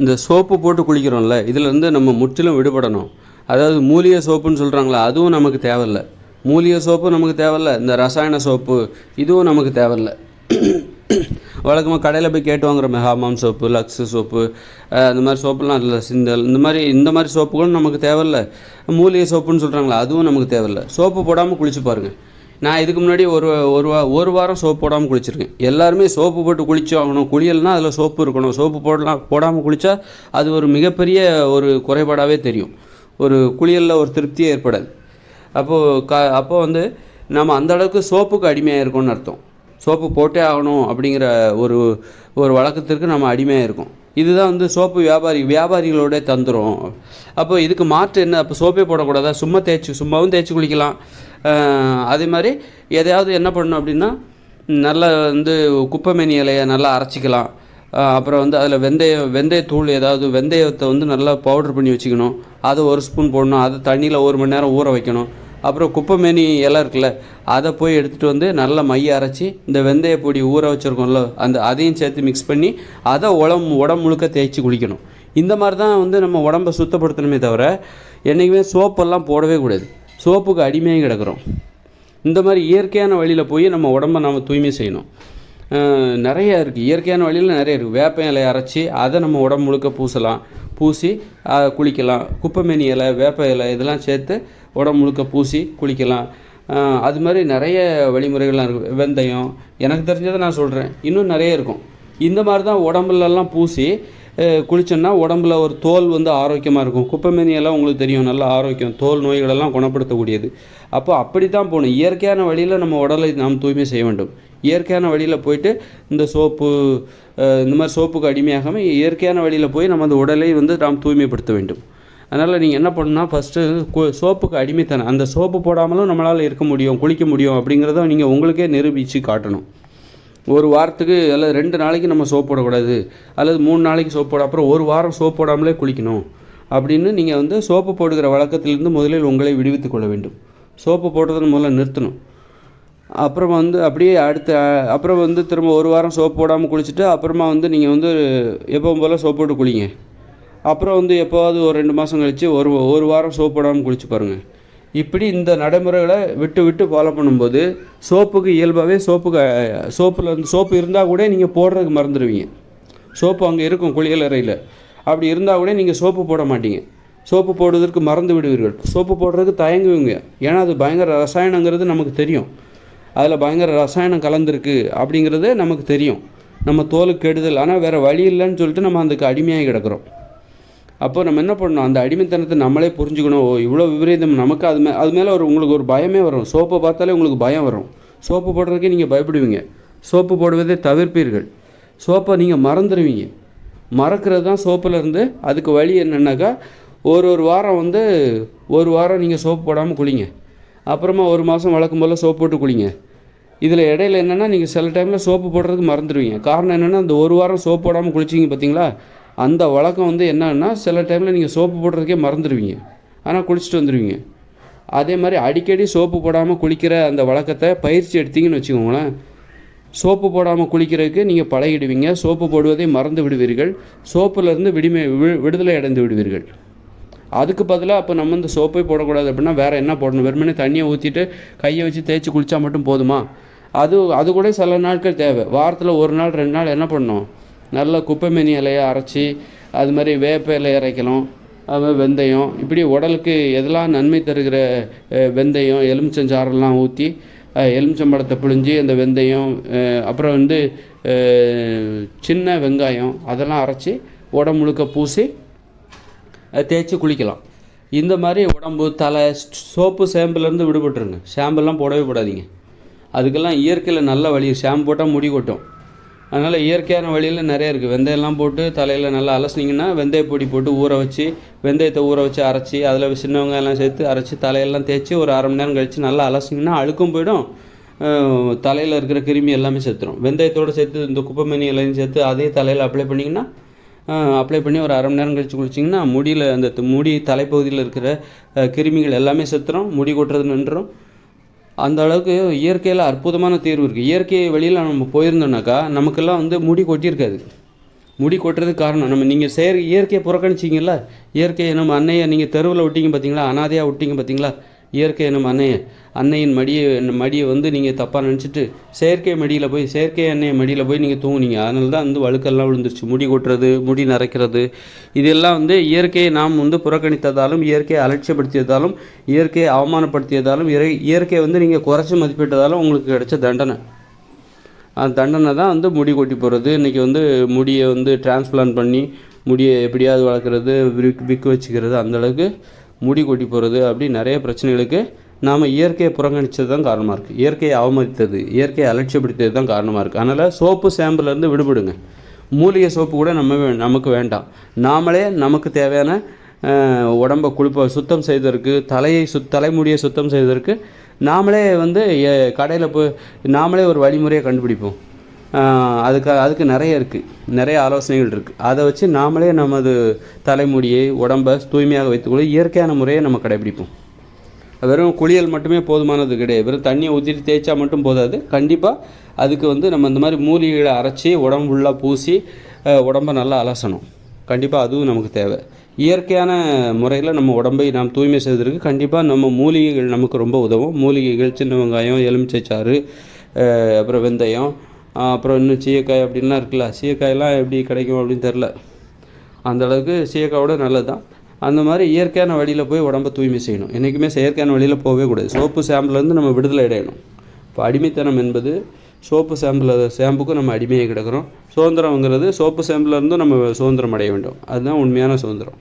இந்த சோப்பு போட்டு குளிக்கிறோம்ல இதிலேருந்து நம்ம முற்றிலும் விடுபடணும். அதாவது மூலிகை சோப்புன்னு சொல்கிறாங்களா அதுவும் நமக்கு தேவையில்ல. மூலிகை சோப்பு நமக்கு தேவையில்ல இந்த ரசாயன சோப்பு இதுவும் நமக்கு தேவையில்ல. வழக்கமாக கடையில் போய் கேட்டு வாங்குறோமே ஹாமாம் சோப்பு லக்ஸு சோப்பு அந்த மாதிரி சோப்புலாம் இல்லை சிந்தல் இந்த மாதிரி இந்த மாதிரி சோப்புகளும் நமக்கு தேவையில்ல. மூலிகை சோப்புன்னு சொல்கிறாங்களா அதுவும் நமக்கு தேவையில்ல. சோப்பு போடாமல் குளிச்சு பாருங்கள் நான் இதுக்கு முன்னாடி ஒரு ஒரு வா ஒரு வாரம் சோப்பு போடாமல் குளிச்சிருக்கேன். எல்லாருமே சோப்பு போட்டு குளிச்சு ஆகணும். குளியல்னா அதில் சோப்பு இருக்கணும். சோப்பு போடலாம் போடாமல் குளித்தா அது ஒரு மிகப்பெரிய ஒரு குறைபாடாகவே தெரியும். ஒரு குளியலில் ஒரு திருப்தியே ஏற்படாது. அப்போது க அப்போ வந்து நம்ம அந்த அளவுக்கு சோப்புக்கு அடிமையாக இருக்கோம்னு அர்த்தம். சோப்பு போட்டே ஆகணும் அப்படிங்கிற ஒரு ஒரு வழக்கத்திற்கு நம்ம அடிமையாக இருக்கோம். இதுதான் வந்து சோப்பு வியாபாரி வியாபாரிகளோட தந்துரும். அப்போ இதுக்கு மாற்று என்ன? அப்போ சோப்பே போடக்கூடாதா? சும்மா தேய்ச்சி சும்மாவும் தேய்ச்சி குளிக்கலாம். அதே மாதிரி எதையாவது என்ன பண்ணணும் அப்படின்னா நல்லா வந்து குப்பைமேனி இலையை நல்லா அரைச்சிக்கலாம். அப்புறம் வந்து அதில் வெந்தயம் வெந்தயத்தூள் ஏதாவது வெந்தயத்தை வந்து நல்லா பவுடர் பண்ணி வச்சுக்கணும். அதை ஒரு ஸ்பூன் போடணும். அதை தண்ணியில் ஒரு மணி நேரம் ஊற வைக்கணும். அப்புறம் குப்பைமேனி இலை இருக்குல்ல அதை போய் எடுத்துகிட்டு வந்து நல்லா மைய அரைச்சி இந்த வெந்தய பொடி ஊற வச்சுருக்கோம்ல அந்த அதையும் சேர்த்து மிக்ஸ் பண்ணி அதை உடம்பு உடம்பு முழுக்க தேய்ச்சி குளிக்கணும். இந்த மாதிரி தான் வந்து நம்ம உடம்பை சுத்தப்படுத்தணுமே தவிர என்றைக்குமே சோப்பெல்லாம் போடவே கூடாது. சோப்புக்கு அடிமையாக கிடக்குறோம். இந்த மாதிரி இயற்கையான வழியில் போய் நம்ம உடம்பை நம்ம தூய்மை செய்யணும். நிறையா நிறைய இருக்குது இயற்கையான வழியில் நிறைய இருக்குது வேப்ப இலையை அரைச்சி அதை நம்ம உடம்பு முழுக்க பூசலாம். பூசி குளிக்கலாம். குப்பைமேனி இலை வேப்ப இலை இதெல்லாம் சேர்த்து உடம்பு முழுக்க பூசி குளிக்கலாம். அது மாதிரி நிறைய வழிமுறைகள்லாம் இருக்குது வெந்தயம் எனக்கு தெரிஞ்சதை நான் சொல்கிறேன் இன்னும் நிறைய இருக்கும். இந்த மாதிரி தான் உடம்புலலாம் பூசி குளிச்சோன்னா உடம்புல ஒரு தோல் வந்து ஆரோக்கியமாக இருக்கும். குப்பை எல்லாம் உங்களுக்கு தெரியும். நல்ல ஆரோக்கியம் தோல் நோய்களெல்லாம் குணப்படுத்தக்கூடியது. அப்போ அப்படி தான் போகணும். இயற்கையான வழியில் நம்ம உடலை நாம் தூய்மை செய்ய வேண்டும். இயற்கையான வழியில் போயிட்டு இந்த சோப்பு இந்த மாதிரி சோப்புக்கு அடிமையாகாமல் இயற்கையான வழியில் போய் நம்ம அந்த உடலை வந்து நாம் தூய்மைப்படுத்த வேண்டும். அதனால் நீங்கள் என்ன பண்ணுன்னா ஃபஸ்ட்டு கு- சோப்புக்கு அடிமைத்தனம். அந்த சோப்பு போடாமலும் நம்மளால் இருக்க முடியும் குளிக்க முடியும் அப்படிங்கிறத நீங்கள் உங்களுக்கே நிரூபித்து காட்டணும். ஒரு வாரத்துக்கு அல்லது ரெண்டு நாளைக்கு நம்ம சோப் போடக்கூடாது அல்லது மூணு நாளைக்கு சோப் போட அப்புறம் ஒரு வாரம் சோப் போடாமலே குளிக்கணும் அப்படின்னு நீங்கள் வந்து சோப்பு போடுகிற வழக்கத்திலிருந்து முதலில் உங்களை விடுவித்துக் கொள்ள வேண்டும். சோப்பு போடுறதை முதல்ல நிறுத்தணும். அப்புறம் வந்து அப்படியே அடுத்த அப்புறம் வந்து திரும்ப ஒரு வாரம் சோப் போடாமல் குளிச்சுட்டு அப்புறமா வந்து நீங்கள் வந்து எப்பவும் போல் சோப் போட்டு குளிங்க. அப்புறம் வந்து எப்போவாவது ஒரு ரெண்டு மாதம் கழித்து ஒரு ஒரு வாரம் சோப் போடாமல் குளிச்சு பாருங்கள் இப்படி இந்த நடைமுறைகளை விட்டு விட்டு ஃபாலோ பண்ணும்போது சோப்புக்கு இயல்பாகவே சோப்புக்கு சோப்பில் இருந்து சோப்பு இருந்தால் கூட நீங்கள் போடுறதுக்கு மறந்துடுவீங்க. சோப்பு அங்கே இருக்கும் குளியல் அறையில். அப்படி இருந்தால் கூட நீங்கள் சோப்பு போட மாட்டீங்க. சோப்பு போடுவதற்கு மறந்து விடுவீர்கள். சோப்பு போடுறதுக்கு தயங்குவீங்க. ஏன்னா அது பயங்கர ரசாயனங்கிறது நமக்கு தெரியும். அதில் பயங்கர ரசாயனம் கலந்துருக்கு அப்படிங்கிறது நமக்கு தெரியும். நம்ம தோலுக்கு கெடுதல். ஆனால் வேறு வழி இல்லைன்னு சொல்லிட்டு நம்ம அதுக்கு அடிமையாகி கிடக்குறோம். அப்போ நம்ம என்ன பண்ணணும்? அந்த அடிமைத்தனத்தை நம்மளே புரிஞ்சுக்கணும். ஓ இவ்வளோ விபரீதம் நமக்கு அது மே அது மேலே ஒரு உங்களுக்கு ஒரு பயமே வரும். சோப்பை பார்த்தாலே உங்களுக்கு பயம் வரும். சோப்பு போடுறதுக்கே நீங்கள் பயப்படுவீங்க. சோப்பு போடுவதை தவிர்ப்பீர்கள். சோப்பை நீங்கள் மறந்துடுவீங்க மறக்கிறது தான் சோப்பில் இருந்து அதுக்கு வழி என்னென்னாக்கா ஒரு ஒரு வாரம் வந்து ஒரு வாரம் நீங்கள் சோப்பு போடாமல் குளிங்க. அப்புறமா ஒரு மாதம் வழக்கம் போல் சோப்பு போட்டு குளிங்க. இதில் இடையில என்னென்னா நீங்கள் சில டைமில் சோப்பு போடுறதுக்கு மறந்துடுவீங்க காரணம் என்னென்னா அந்த ஒரு வாரம் சோப்பு போடாமல் குளிச்சிங்க பார்த்தீங்களா அந்த வழக்கம் வந்து என்னன்னா சில டைமில் நீங்கள் சோப்பு போடுறதுக்கே மறந்துடுவீங்க ஆனால் குளிச்சுட்டு வந்துடுவீங்க அதே மாதிரி அடிக்கடி சோப்பு போடாமல் குளிக்கிற அந்த வழக்கத்தை பயிற்சி எடுத்தீங்கன்னு வச்சுக்கோங்களேன். சோப்பு போடாமல் குளிக்கிறதுக்கு நீங்கள் பழகிடுவீங்க. சோப்பு போடுவதை மறந்து விடுவீர்கள். சோப்புலேருந்து விடுமை வி- விடுதலை அடைந்து விடுவீர்கள். அதுக்கு பதிலாக அப்போ நம்ம இந்த சோப்பே போடக்கூடாது அப்படின்னா வேறு என்ன போடணும்? வெறுமனே தண்ணியை ஊற்றிட்டு கையை வச்சு தேய்ச்சி குளித்தா மட்டும் போதுமா? அது அது கூட சில நாட்கள் தேவை. வாரத்தில் ஒரு நாள் ரெண்டு நாள் என்ன பண்ணணும்? நல்ல குப்பைமேனி இலையை அரைச்சி அது மாதிரி வேப்ப இலை அரைக்கலாம் அது வெந்தயம். இப்படி உடலுக்கு எதெல்லாம் நன்மை தருகிற வெந்தயம் எலுமிச்சஞ்சாரெல்லாம் ஊற்றி எலுமிச்சம்பழத்தை பிழிஞ்சு அந்த வெந்தயம் அப்புறம் வந்து சின்ன வெங்காயம் அதெல்லாம் அரைச்சி உடம்பு முழுக்க பூசி அதை தேய்ச்சி குளிக்கலாம். இந்த மாதிரி உடம்பு தலை சோப்பு ஷாம்புலேருந்து விடுபட்டுருங்க. ஷாம்பெல்லாம் போடவே போடாதீங்க. அதுக்கெல்லாம் இயற்கையில் நல்ல வழி. ஷாம்பு போட்டால் முடி கொட்டும். அதனால் இயற்கையான வழியில் நிறைய இருக்குது வெந்தயம்லாம் போட்டு தலையில் நல்லா அலசுனீங்கன்னா வெந்தய பொடி போட்டு ஊற வச்சு வெந்தயத்தை ஊற வச்சு அரைச்சி அதில் சின்னவங்க எல்லாம் சேர்த்து அரைச்சி தலையெல்லாம் தேய்ச்சி ஒரு அரை மணி நேரம் கழித்து நல்லா அலசிங்கன்னா அழுக்கும் போயிடும். தலையில் இருக்கிற கிருமி எல்லாமே செத்துரும். வெந்தயத்தோடு சேர்த்து இந்த குப்பைமணி எல்லாம் சேர்த்து அதே தலையில் அப்ளை பண்ணிங்கன்னா அப்ளை பண்ணி ஒரு அரை மணி நேரம் கழித்து குளிச்சிங்கன்னா முடியில் அந்த முடி தலைப்பகுதியில் இருக்கிற கிருமிகள் எல்லாமே செத்துரும். முடி கொட்டுறது நின்றும் அந்த அளவுக்கு இயற்கையில் அற்புதமான தீர்வு இருக்குது இயற்கை வழியில் நம்ம போயிருந்தோம்னாக்கா நமக்கெல்லாம் வந்து முடி கொட்டியிருக்காது. முடி கொட்டுறதுக்கு காரணம் நம்ம நீங்கள் செயற் இயற்கையை புறக்கணிச்சிங்கல்ல? இயற்கையை நம்ம அன்னையை நீங்கள் தெருவில் விட்டீங்க பார்த்தீங்களா அனாதையாக விட்டீங்க பார்த்தீங்களா இயற்கை நம்ம அன்னையை அன்னையின் மடியை மடியை வந்து நீங்கள் தப்பாக நினச்சிட்டு செயற்கை மடியில் போய் செயற்கை அன்னை மடியில் போய் நீங்கள் தூங்குனீங்க. அதனால தான் வந்து வழுக்கெல்லாம் விழுந்துருச்சு. முடி கொட்டுறது முடி நரைக்கிறது. இதெல்லாம் வந்து இயற்கையை நாம் வந்து புறக்கணித்ததாலும் இயற்கையை அலட்சியப்படுத்தியதாலும் இயற்கையை அவமானப்படுத்தியதாலும் இறை இயற்கையை வந்து நீங்கள் குறைச்சி மதிப்பிட்டதாலும் உங்களுக்கு கிடைச்ச தண்டனை. அந்த தண்டனை தான் வந்து முடி கொட்டி போகிறது இன்றைக்கி வந்து முடியை வந்து டிரான்ஸ்பிளான்ட் பண்ணி முடியை எப்படியாவது வளர்க்குறது விக் விக்கு வச்சுக்கிறது அந்தளவுக்கு முடி கொட்டி போகிறது அப்படி நிறைய பிரச்சனைகளுக்கு நாம் இயற்கையை புறக்கணித்தது தான் காரணமாக இருக்குது இயற்கையை அவமதித்தது இயற்கையை அலட்சியப்படுத்தியது தான் காரணமாக இருக்குது அதனால் சோப்பு ஷாம்புலேருந்து விடுபடுங்க. மூலிகை சோப்பு கூட நம்ம வே- நமக்கு வேண்டாம். நாமளே நமக்கு தேவையான உடம்பை குளிப்ப சுத்தம் செய்வதற்கு தலையை சுத் தலைமுடியை சுத்தம் செய்வதற்கு நாமளே வந்து கடையில் போய் நாமளே ஒரு வழிமுறையை கண்டுபிடிப்போம். அதுக்கு அதுக்கு நிறைய இருக்குது நிறைய ஆலோசனைகள் இருக்குது அதை வச்சு நாமளே நமது தலைமுடியை உடம்பை தூய்மையாக வைத்துக்கொள்ள இயற்கையான முறையை நம்ம கடைபிடிப்போம். வெறும் குளியல் மட்டுமே போதுமானது கிடையாது. வெறும் தண்ணியை ஊற்றிட்டு தேய்ச்சா மட்டும் போதாது. கண்டிப்பாக அதுக்கு வந்து நம்ம இந்த மாதிரி மூலிகைகளை அரைச்சி உடம்பு ஃபுல்லாக பூசி உடம்பை நல்லா அலசணும். கண்டிப்பாக அதுவும் நமக்கு தேவை. இயற்கையான முறையில் நம்ம உடம்பை நாம் தூய்மை செய்வதற்கு கண்டிப்பாக நம்ம மூலிகைகள் நமக்கு ரொம்ப உதவும். மூலிகைகள் சின்ன வெங்காயம் எலுமிச்சை சாறு அப்புறம் வெந்தயம் அப்புறம் இன்னும் சீயக்காய் அப்படின்லாம் இருக்குல்ல சீயக்காயெல்லாம் எப்படி கிடைக்கும் அப்படின்னு தெரில அந்தளவுக்கு சீயக்காயோட நல்லது தான் அந்த மாதிரி இயற்கையான வழியில் போய் உடம்ப தூய்மை செய்யணும். என்றைக்குமே செயற்கையான வழியில் போகவே கூடாது. சோப்பு ஷாம்புலேருந்து நம்ம விடுதலை அடையணும். இப்போ அடிமைத்தனம் என்பது சோப்பு ஷாம்பில் ஷாம்புக்கும் நம்ம அடிமையாக கிடக்கிறோம். சுதந்திரம்ங்கிறது சோப்பு ஷாம்புலேருந்தும் நம்ம சுதந்திரம் அடைய வேண்டும். அதுதான் உண்மையான சுதந்திரம்.